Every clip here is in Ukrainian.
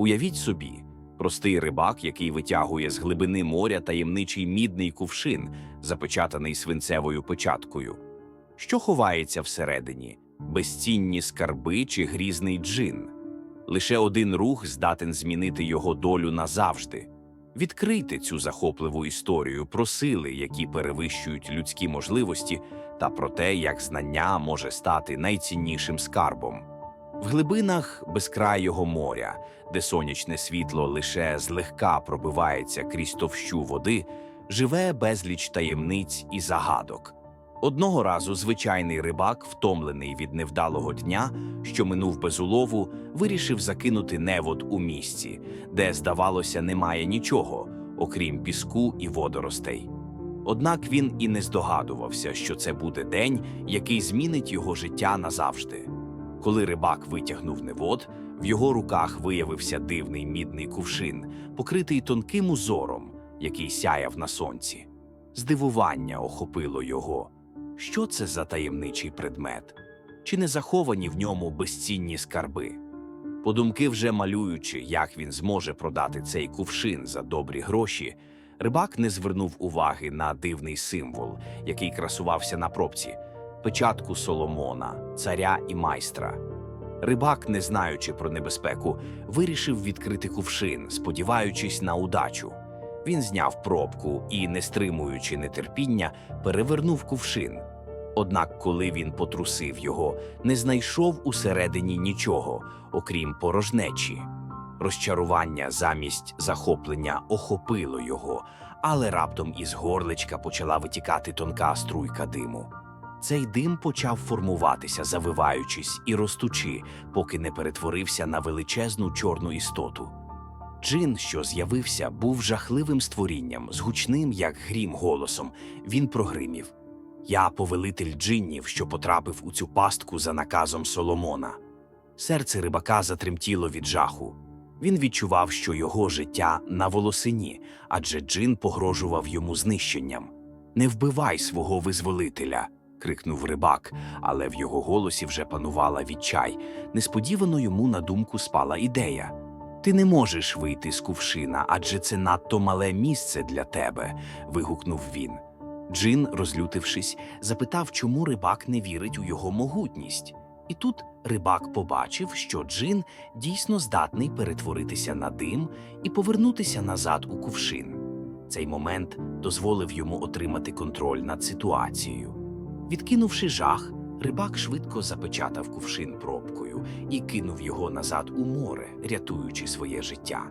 Уявіть собі, простий рибак, який витягує з глибини моря таємничий мідний кувшин, запечатаний свинцевою печаткою. Що ховається всередині? Безцінні скарби чи грізний джин? Лише один рух здатен змінити його долю назавжди. Відкрийте цю захопливу історію про сили, які перевищують людські можливості, та про те, як знання може стати найціннішим скарбом. В глибинах безкрайого моря, де сонячне світло лише злегка пробивається крізь товщу води, живе безліч таємниць і загадок. Одного разу звичайний рибак, втомлений від невдалого дня, що минув без улову, вирішив закинути невод у місці, де, здавалося, немає нічого, окрім піску і водоростей. Однак він і не здогадувався, що це буде день, який змінить його життя назавжди. Коли рибак витягнув невод, в його руках виявився дивний мідний кувшин, покритий тонким узором, який сяяв на сонці. Здивування охопило його. Що це за таємничий предмет? Чи не заховані в ньому безцінні скарби? Подумки вже малюючи, як він зможе продати цей кувшин за добрі гроші, рибак не звернув уваги на дивний символ, який красувався на пробці печатку Соломона, царя і майстра. Рибак, не знаючи про небезпеку, вирішив відкрити кувшин, сподіваючись на удачу. Він зняв пробку і, не стримуючи нетерпіння, перевернув кувшин. Однак, коли він потрусив його, не знайшов усередині нічого, окрім порожнечі. Розчарування замість захоплення охопило його, але раптом із горличка почала витікати тонка струйка диму. Цей дим почав формуватися, завиваючись і ростучи, поки не перетворився на величезну чорну істоту. Джин, що з'явився, був жахливим створінням, з гучним, як грім, голосом. Він прогримів. Я повелитель джиннів, що потрапив у цю пастку за наказом Соломона. Серце рибака затремтіло від жаху. Він відчував, що його життя на волосині, адже джин погрожував йому знищенням. Не вбивай свого визволителя. Крикнув рибак, але в його голосі вже панувала відчай. Несподівано йому на думку спала ідея. Ти не можеш вийти з кувшина, адже це надто мале місце для тебе. вигукнув він. Джин, розлютившись, запитав, чому рибак не вірить у його могутність. І тут рибак побачив, що Джин дійсно здатний перетворитися на дим і повернутися назад у кувшин. Цей момент дозволив йому отримати контроль над ситуацією. Відкинувши жах, рибак швидко запечатав кувшин пробкою і кинув його назад у море, рятуючи своє життя.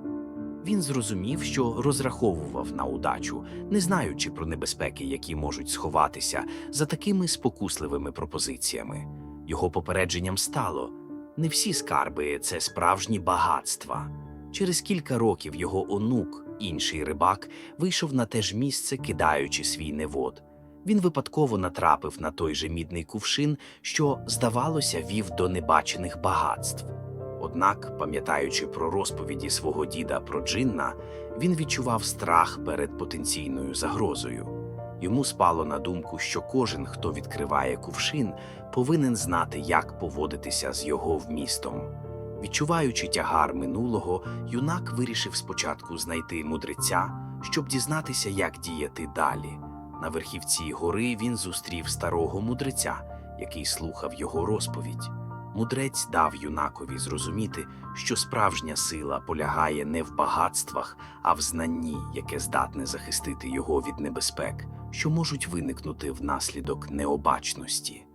Він зрозумів, що розраховував на удачу, не знаючи про небезпеки, які можуть сховатися за такими спокусливими пропозиціями. Його попередженням стало не всі скарби це справжні багатства. Через кілька років його онук, інший рибак, вийшов на те ж місце, кидаючи свій невод. Він випадково натрапив на той же мідний кувшин, що, здавалося, вів до небачених багатств. Однак, пам'ятаючи про розповіді свого діда про Джинна, він відчував страх перед потенційною загрозою. Йому спало на думку, що кожен, хто відкриває кувшин, повинен знати, як поводитися з його вмістом. Відчуваючи тягар минулого, юнак вирішив спочатку знайти мудреця, щоб дізнатися, як діяти далі. На верхівці гори він зустрів старого мудреця, який слухав його розповідь. Мудрець дав юнакові зрозуміти, що справжня сила полягає не в багатствах, а в знанні, яке здатне захистити його від небезпек, що можуть виникнути внаслідок необачності.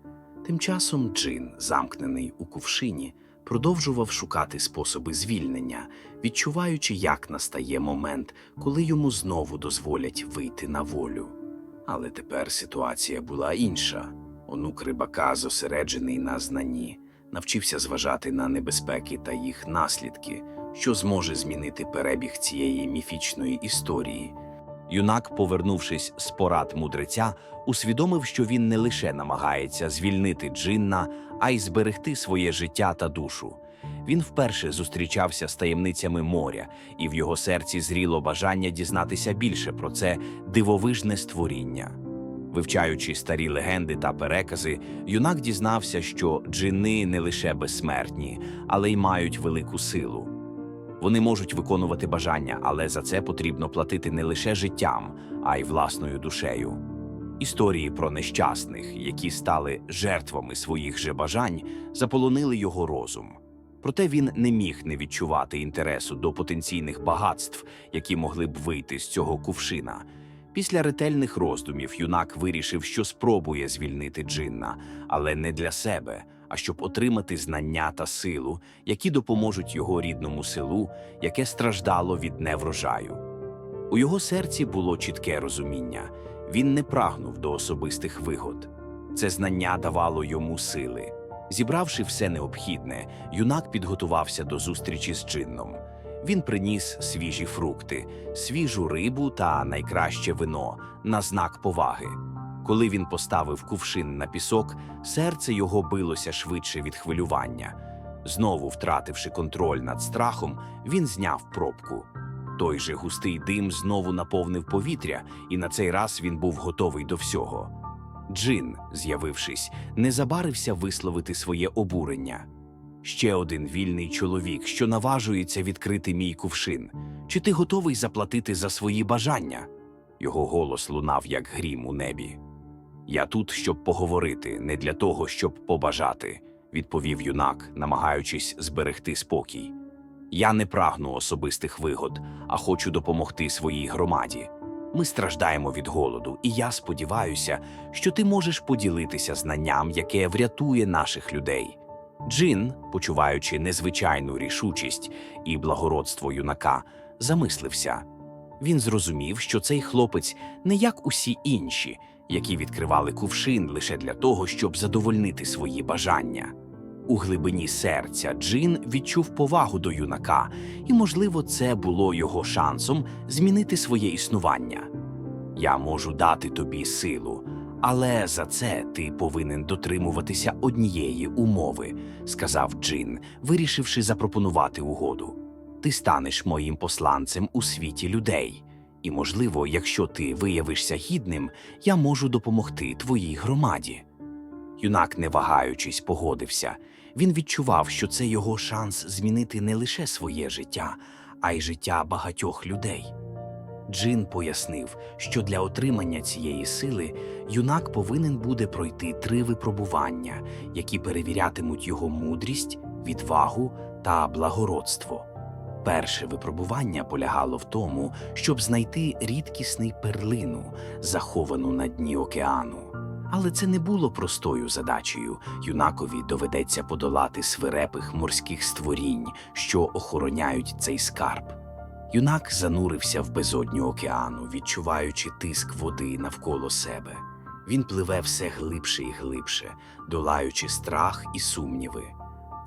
Тим часом Джин, замкнений у кувшині, продовжував шукати способи звільнення, відчуваючи, як настає момент, коли йому знову дозволять вийти на волю. Але тепер ситуація була інша. Онук рибака, зосереджений на знанні, навчився зважати на небезпеки та їх наслідки, що зможе змінити перебіг цієї міфічної історії. Юнак, повернувшись з порад мудреця, усвідомив, що він не лише намагається звільнити джинна, а й зберегти своє життя та душу. Він вперше зустрічався з таємницями моря, і в його серці зріло бажання дізнатися більше про це дивовижне створіння. Вивчаючи старі легенди та перекази, юнак дізнався, що джини не лише безсмертні, але й мають велику силу. Вони можуть виконувати бажання, але за це потрібно платити не лише життям, а й власною душею. Історії про нещасних, які стали жертвами своїх же бажань, заполонили його розум. Проте він не міг не відчувати інтересу до потенційних багатств, які могли б вийти з цього кувшина. Після ретельних роздумів юнак вирішив, що спробує звільнити Джинна, але не для себе, а щоб отримати знання та силу, які допоможуть його рідному селу, яке страждало від неврожаю. У його серці було чітке розуміння він не прагнув до особистих вигод. Це знання давало йому сили. Зібравши все необхідне, юнак підготувався до зустрічі з Джинном. Він приніс свіжі фрукти, свіжу рибу та найкраще вино на знак поваги. Коли він поставив кувшин на пісок, серце його билося швидше від хвилювання. Знову втративши контроль над страхом, він зняв пробку. Той же густий дим знову наповнив повітря, і на цей раз він був готовий до всього. Джин, з'явившись, не забарився висловити своє обурення. Ще один вільний чоловік, що наважується відкрити мій кувшин. Чи ти готовий заплатити за свої бажання? Його голос лунав, як грім у небі. Я тут, щоб поговорити, не для того, щоб побажати, відповів юнак, намагаючись зберегти спокій. Я не прагну особистих вигод, а хочу допомогти своїй громаді. Ми страждаємо від голоду, і я сподіваюся, що ти можеш поділитися знанням, яке врятує наших людей. Джин, почуваючи незвичайну рішучість і благородство юнака, замислився. Він зрозумів, що цей хлопець не як усі інші, які відкривали кувшин лише для того, щоб задовольнити свої бажання. У глибині серця Джин відчув повагу до юнака, і, можливо, це було його шансом змінити своє існування. Я можу дати тобі силу, але за це ти повинен дотримуватися однієї умови, сказав Джин, вирішивши запропонувати угоду. Ти станеш моїм посланцем у світі людей, і, можливо, якщо ти виявишся гідним, я можу допомогти твоїй громаді. Юнак, не вагаючись, погодився. Він відчував, що це його шанс змінити не лише своє життя, а й життя багатьох людей. Джин пояснив, що для отримання цієї сили юнак повинен буде пройти три випробування, які перевірятимуть його мудрість, відвагу та благородство. Перше випробування полягало в тому, щоб знайти рідкісний перлину, заховану на дні океану. Але це не було простою задачею. Юнакові доведеться подолати свирепих морських створінь, що охороняють цей скарб. Юнак занурився в безодню океану, відчуваючи тиск води навколо себе. Він пливе все глибше і глибше, долаючи страх і сумніви.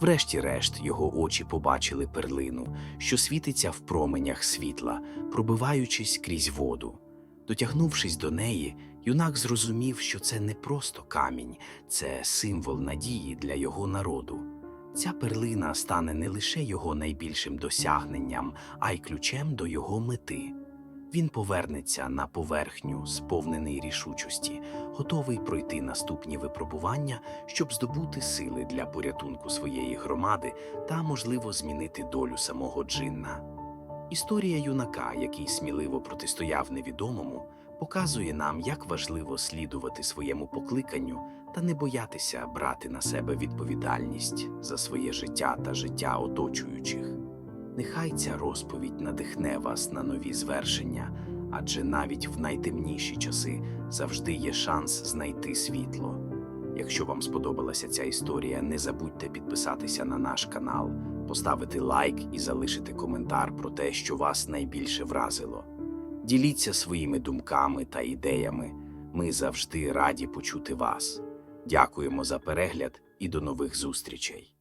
Врешті-решт його очі побачили перлину, що світиться в променях світла, пробиваючись крізь воду. Дотягнувшись до неї, юнак зрозумів, що це не просто камінь, це символ надії для його народу. Ця перлина стане не лише його найбільшим досягненням, а й ключем до його мети. Він повернеться на поверхню, сповнений рішучості, готовий пройти наступні випробування, щоб здобути сили для порятунку своєї громади та, можливо, змінити долю самого Джинна. Історія юнака, який сміливо протистояв невідомому, показує нам, як важливо слідувати своєму покликанню та не боятися брати на себе відповідальність за своє життя та життя оточуючих. Нехай ця розповідь надихне вас на нові звершення, адже навіть в найтемніші часи завжди є шанс знайти світло. Якщо вам сподобалася ця історія, не забудьте підписатися на наш канал, поставити лайк і залишити коментар про те, що вас найбільше вразило. Діліться своїми думками та ідеями. Ми завжди раді почути вас. Дякуємо за перегляд і до нових зустрічей.